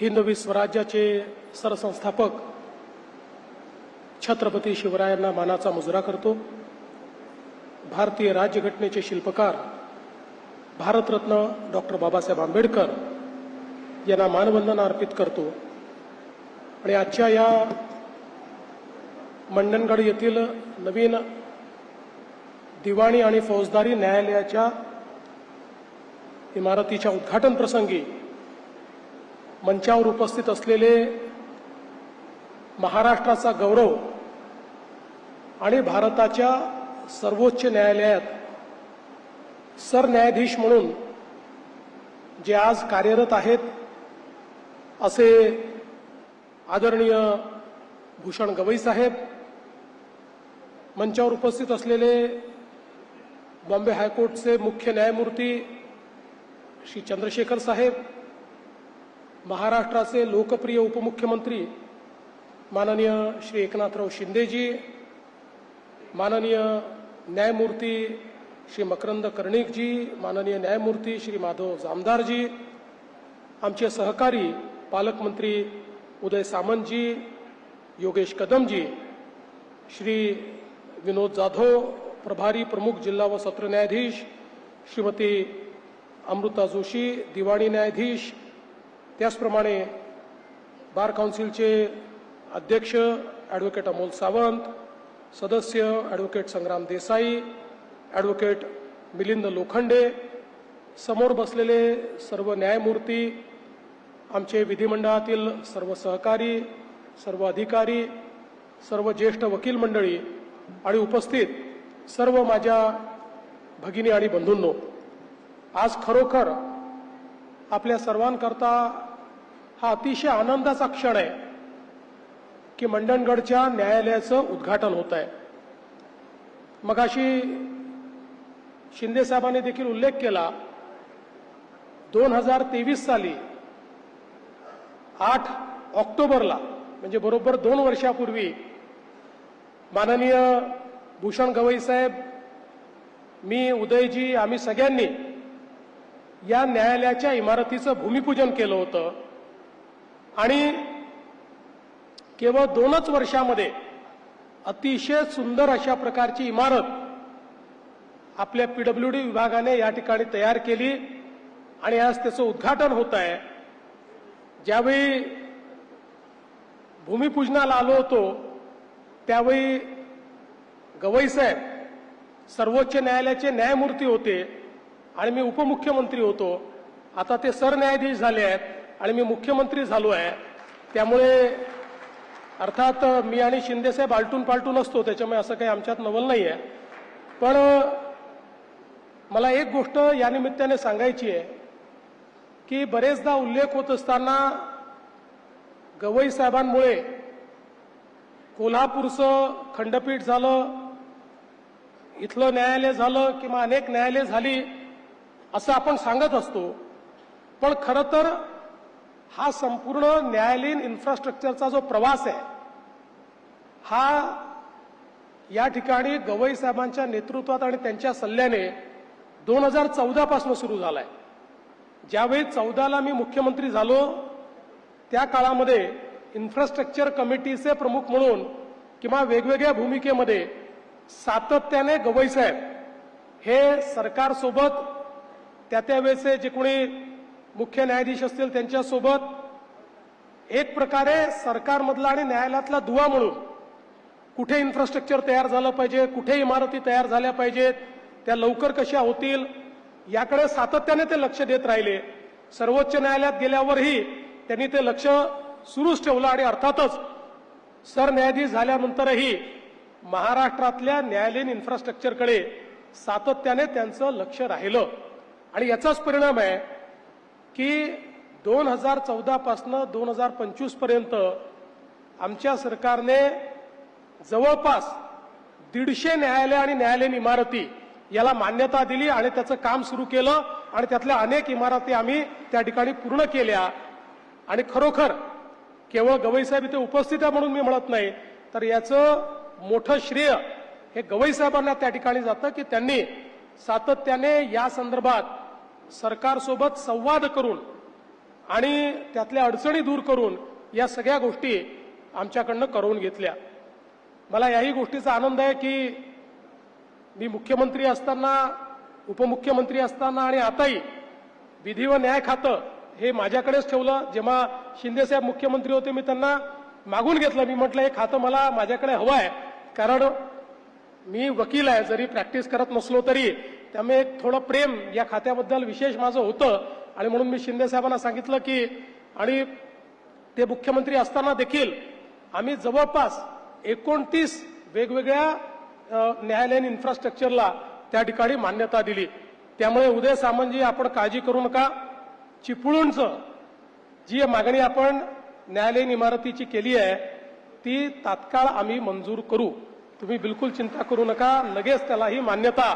हिंदवी स्वराज्याचे सरसंस्थापक छत्रपती शिवरायांना मानाचा मुजरा करतो. भारतीय राज्यघटनेचे शिल्पकार भारतरत्न डॉक्टर बाबासाहेब आंबेडकर यांना मानवंदना अर्पित करतो. आणि आजच्या या मंडणगड येथील नवीन दिवाणी आणि फौजदारी न्यायालयाच्या इमारतीच्या उद्घाटन प्रसंगी मंचावर उपस्थित असलेले महाराष्ट्राचा गौरव आणि भारताच्या सर्वोच्च न्यायालयात सरन्यायाधीश म्हणून जे आज कार्यरत आहेत असे आदरणीय भूषण गवई साहेब मंचावर उपस्थित असलेले बॉम्बे हायकोर्टचे मुख्य न्यायमूर्ती श्री चंद्रशेखर साहेब महाराष्ट्राचे लोकप्रिय उपमुख्यमंत्री माननीय श्री एकनाथराव शिंदेजी माननीय न्यायमूर्ती श्री मकरंद कर्णिकजी माननीय न्यायमूर्ती श्री माधव जामदारजी आमचे सहकारी पालकमंत्री उदय सामंतजी योगेश कदमजी श्री विनोद जाधव प्रभारी प्रमुख जिल्हा व सत्र न्यायाधीश श्रीमती अमृता जोशी दिवाणी न्यायाधीश त्याचप्रमाणे बार काउन्सिलचे अध्यक्ष ॲडव्होकेट अमोल सावंत सदस्य ॲडव्होकेट संग्राम देसाई ॲडव्होकेट मिलिंद लोखंडे समोर बसलेले सर्व न्यायमूर्ती आमचे विधिमंडळातील सर्व सहकारी सर्व अधिकारी सर्व ज्येष्ठ वकील मंडळी आणि उपस्थित सर्व माझ्या भगिनी आणि बंधूंनो आज खरोखर आपल्या सर्वांकरता हा अतिशय आनंदाचा क्षण आहे की मंडणगडच्या न्यायालयाचं उद्घाटन होत आहे. मगाशी शिंदे साहेबांनी देखील उल्लेख केला दोन हजार तेवीस साली आठ ऑक्टोबरला म्हणजे बरोबर दोन वर्षापूर्वी माननीय भूषण गवई साहेब मी उदयजी आम्ही सगळ्यांनी या न्यायालयाच्या इमारतीचं भूमिपूजन केलं होतं. आणि केवळ दोनच वर्षामध्ये अतिशय सुंदर अशा प्रकारची इमारत आपल्या पीडब्ल्यू डी विभागाने या ठिकाणी तयार केली आणि आज त्याचं उद्घाटन होत आहे. ज्यावेळी भूमिपूजनाला आलो होतो त्यावेळी गवई साहेब सर्वोच्च न्यायालयाचे न्यायमूर्ती होते आणि मी उपमुख्यमंत्री होतो. आता ते सरन्यायाधीश झाले आहेत. आणि मी मुख्यमंत्री झालो आहे. त्यामुळे अर्थात मी आणि शिंदेसाहेब आलटून पालटून असतो त्याच्यामुळे असं काही आमच्यात नवल नाही आहे पण मला एक गोष्ट या निमित्ताने सांगायची आहे की बरेचदा उल्लेख होत असताना गवई साहेबांमुळे कोल्हापूरचं खंडपीठ झालं इथलं न्यायालय झालं किंवा अनेक न्यायालय झाली असं आपण सांगत असतो. पण खरं तर हा संपूर्ण न्यायालयीन इन्फ्रास्ट्रक्चरचा जो प्रवास आहे हा या ठिकाणी गवई साहेबांच्या नेतृत्वात आणि त्यांच्या सल्ल्याने दोन हजार चौदापासून सुरू सुरू झालाय. ज्यावेळी चौदाला मी मुख्यमंत्री झालो त्या काळामध्ये इन्फ्रास्ट्रक्चर कमिटीचे प्रमुख म्हणून किंवा वेगवेगळ्या भूमिकेमध्ये सातत्याने गवई साहेब हे सरकारसोबत त्या त्यावेळेचे जे कोणी मुख्य न्यायाधीश असतील त्यांच्यासोबत एक प्रकारे सरकारमधला आणि न्यायालयातला दुवा म्हणून कुठे इन्फ्रास्ट्रक्चर तयार झालं पाहिजे कुठे इमारती तयार झाल्या पाहिजेत त्या लवकर कशा होतील याकडे सातत्याने ते लक्ष देत राहिले. सर्वोच्च न्यायालयात गेल्यावरही त्यांनी ते लक्ष सुरूच ठेवलं आणि अर्थातच सरन्यायाधीश झाल्यानंतरही महाराष्ट्रातल्या न्यायालयीन इन्फ्रास्ट्रक्चरकडे सातत्याने त्यांचं लक्ष राहिलं. आणि याचाच परिणाम आहे की दोन हजार चौदापासनं दोन हजार पंचवीसपर्यंत आमच्या सरकारने जवळपास दीडशे न्यायालय आणि न्यायालयीन इमारती याला मान्यता दिली आणि त्याचं काम सुरू केलं आणि त्यातल्या अनेक इमारती आम्ही त्या ठिकाणी पूर्ण केल्या. आणि खरोखर केवळ गवईसाहेब इथे उपस्थित आहे म्हणून मी म्हणत नाही तर याचं मोठं श्रेय हे गवईसाहेबांना त्या ठिकाणी जातं की त्यांनी सातत्याने या संदर्भात सरकारसोबत संवाद करून आणि त्यातल्या अडचणी दूर करून या सगळ्या गोष्टी आमच्याकडनं करवून घेतल्या. मला याही गोष्टीचा आनंद आहे की मी मुख्यमंत्री असताना उपमुख्यमंत्री असताना आणि आताही विधी व न्याय खातं हे माझ्याकडेच ठेवलं. जेव्हा शिंदेसाहेब मुख्यमंत्री होते मी त्यांना मागून घेतलं. मी म्हटलं हे खातं मला माझ्याकडे हवं आहे. कारण मी वकील आहे. जरी प्रॅक्टिस करत नसलो तरी त्यामुळे एक थोडं प्रेम या खात्याबद्दल विशेष माझं होतं. आणि म्हणून मी शिंदे साहेबांना सांगितलं की आणि ते मुख्यमंत्री असताना देखील आम्ही जवळपास एकोणतीस वेगवेगळ्या न्यायालयीन इन्फ्रास्ट्रक्चरला त्या ठिकाणी मान्यता दिली. त्यामुळे उदय सामंतजी आपण काळजी करू नका. चिपळूणचं जी मागणी आपण न्यायालयीन इमारतीची केली आहे ती तात्काळ आम्ही मंजूर करू. तुम्ही बिलकुल चिंता करू नका. लगेच त्याला ही मान्यता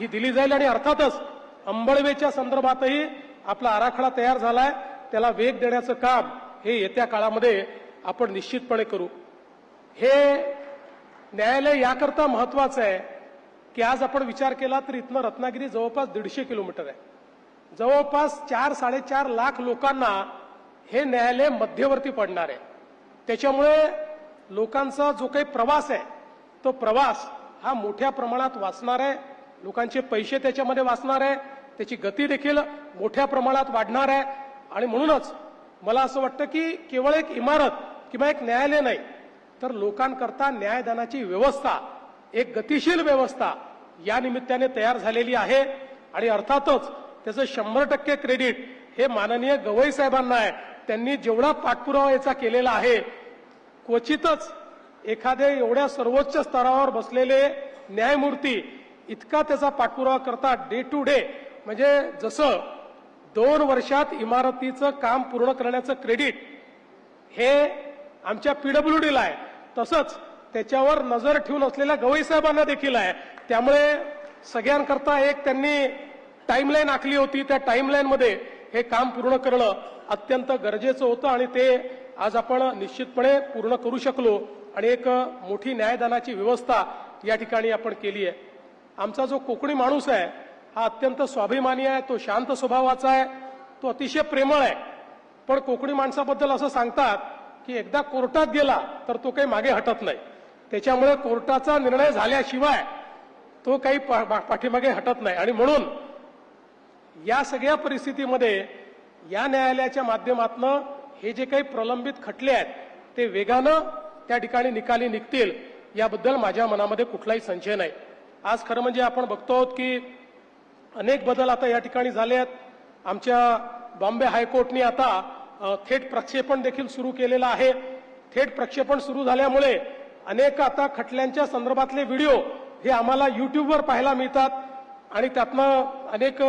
ही दिली जाईल आणि अर्थातच अंबळवेच्या संदर्भातही आपला आराखडा तयार झालाय. त्याला वेग देण्याचं काम हे येत्या काळामध्ये आपण निश्चितपणे करू. हे न्यायालय याकरता महत्वाचं आहे की आज आपण विचार केला तर इथनं रत्नागिरी जवळपास दीडशे किलोमीटर आहे. जवळपास चार साडेचार लाख लोकांना हे न्यायालय मध्यवर्ती पडणार आहे. त्याच्यामुळे लोकांचा जो काही प्रवास आहे तो प्रवास हा मोठ्या प्रमाणात वाचणार आहे. लोकांचे पैसे त्याच्यामध्ये वाचणार आहे त्याची गती देखील मोठ्या प्रमाणात वाढणार आहे. आणि म्हणूनच मला असं वाटतं की केवळ एक इमारत किंवा एक न्यायालय नाही तर लोकांकरता न्यायदानाची व्यवस्था एक गतिशील व्यवस्था या निमित्ताने तयार झालेली आहे. आणि अर्थातच त्याचं शंभर टक्के क्रेडिट हे माननीय गवई साहेबांना आहे. त्यांनी जेवढा पाठपुरावा याचा केलेला आहे क्वचितच एखादे एवढ्या सर्वोच्च स्तरावर बसलेले न्यायमूर्ती इतका त्याचा पाठपुरावा करता डे टू डे म्हणजे जसं दोन वर्षात इमारतीचं काम पूर्ण करण्याचं क्रेडिट हे आमच्या पीडब्ल्यूडीला आहे. तसंच त्याच्यावर नजर ठेवून असलेल्या गवई साहेबांना देखील आहे. त्यामुळे सगळ्यांकरता एक त्यांनी टाईमलाईन आखली होती. त्या टाईमलाईनमध्ये हे काम पूर्ण करणं अत्यंत गरजेचं होतं आणि ते आज आपण निश्चितपणे पूर्ण करू शकलो. आणि एक मोठी न्यायदानाची व्यवस्था या ठिकाणी आपण केली आहे. आमचा जो कोकणी माणूस आहे हा अत्यंत स्वाभिमानी आहे तो शांत स्वभावाचा आहे तो अतिशय प्रेमळ आहे. पण कोकणी माणसाबद्दल असं सांगतात की एकदा कोर्टात गेला तर तो काही मागे हटत नाही. त्याच्यामुळे कोर्टाचा निर्णय झाल्याशिवाय तो काही पा- पाठीमागे हटत नाही. आणि म्हणून या सगळ्या परिस्थितीमध्ये या न्यायालयाच्या माध्यमातनं हे जे काही प्रलंबित खटले आहेत ते वेगानं त्या ठिकाणी निकाली निघतील याबद्दल माझ्या मनामध्ये कुठलाही संशय नाही. आज खरं म्हणजे आपण बघतो आहोत की अनेक बदल आता या ठिकाणी झाले आहेत. आमच्या बॉम्बे हायकोर्टने आता थेट प्रक्षेपण देखील सुरू केलेलं आहे. थेट प्रक्षेपण सुरू झाल्यामुळे अनेक आता खटल्यांच्या संदर्भातले व्हिडिओ हे आम्हाला युट्यूबवर पाहायला मिळतात आणि त्यातनं अनेक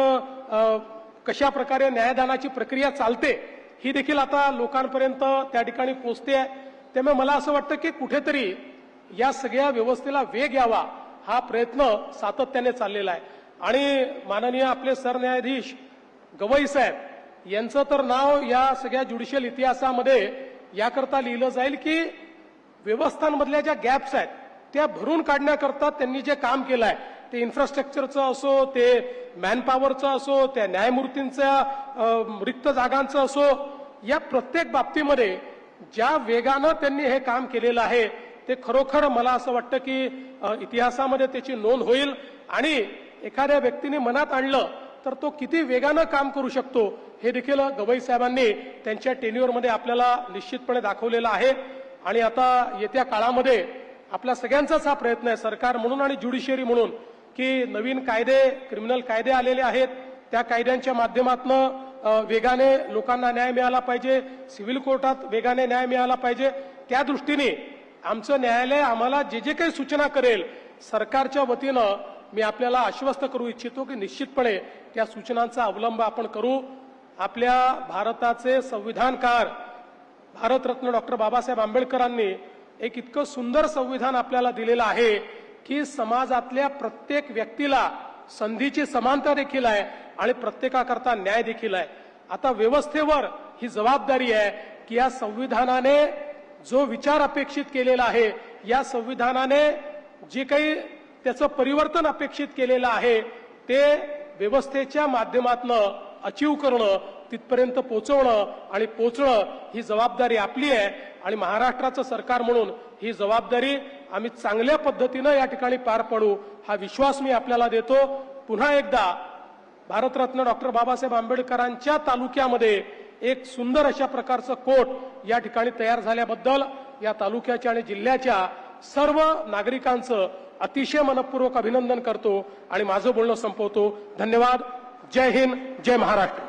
कशा प्रकारे न्यायदानाची प्रक्रिया चालते ही देखील आता लोकांपर्यंत त्या ठिकाणी पोहोचते आहे. त्यामुळे मला असं वाटतं की कुठेतरी या सगळ्या व्यवस्थेला वेग यावा. हा प्रयत्न सातत्याने चाललेला आहे. आणि माननीय आपले सरन्यायाधीश गवई साहेब यांचं तर नाव या सगळ्या ज्युडिशियल इतिहासामध्ये याकरता लिहिलं जाईल की व्यवस्थांमधल्या ज्या गॅप्स आहेत त्या भरून काढण्याकरता त्यांनी जे काम केलं आहे ते इन्फ्रास्ट्रक्चरचं असो ते मॅनपॉवरचं असो त्या न्यायमूर्तींच्या रिक्त जागांचं असो या प्रत्येक बाबतीमध्ये ज्या वेगानं त्यांनी हे काम केलेलं आहे ते खरोखर मला असं वाटतं की इतिहासामध्ये त्याची नोंद होईल आणि एखाद्या व्यक्तीने मनात आणलं तर तो किती वेगानं काम करू शकतो हे देखील गवई साहेबांनी त्यांच्या टेन्युअरमध्ये आपल्याला निश्चितपणे दाखवलेलं आहे. आणि आता येत्या काळामध्ये आपल्या सगळ्यांचाच हा प्रयत्न आहे सरकार म्हणून आणि ज्युडिशियरी म्हणून की नवीन कायदे क्रिमिनल कायदे आलेले आहेत. त्या कायद्यांच्या माध्यमातून वेगाने लोकांना न्याय मिळाला पाहिजे सिव्हिल कोर्टात वेगाने न्याय मिळाला पाहिजे. त्या दृष्टीने आमचं न्यायालय आम्हाला जे जे काही सूचना करेल सरकारच्या वतीनं मी आपल्याला आश्वस्त करू इच्छितो की निश्चितपणे त्या सूचनांचा अवलंब आपण करू. आपल्या भारताचे संविधानकार भारतरत्न डॉक्टर बाबासाहेब आंबेडकरांनी एक इतकं सुंदर संविधान आपल्याला दिलेलं आहे की समाजातल्या प्रत्येक व्यक्तीला संधीची समानता देखील आहे आणि प्रत्येकाकरता न्याय देखील आहे. आता व्यवस्थेवर ही जबाबदारी आहे की या संविधानाने जो विचार अपेक्षित केलेला आहे या संविधानाने जे काही त्याचं परिवर्तन अपेक्षित केलेलं आहे ते व्यवस्थेच्या माध्यमातनं अचीव करणं तिथपर्यंत पोहोचवणं आणि पोचणं ही जबाबदारी आपली आहे आणि महाराष्ट्राचं सरकार म्हणून ही जबाबदारी आम्ही चांगल्या पद्धतीनं या ठिकाणी पार पाडू हा विश्वास मी आपल्याला देतो. पुन्हा एकदा भारतरत्न डॉक्टर बाबासाहेब आंबेडकरांच्या तालुक्यामध्ये एक सुंदर अशा प्रकारचं कोट या ठिकाणी तयार झाल्याबद्दल या तालुक्याच्या आणि जिल्ह्याच्या सर्व नागरिकांचं अतिशय मनपूर्वक अभिनंदन करतो आणि माझं बोलणं संपवतो. धन्यवाद. जय हिंद. जय महाराष्ट्र.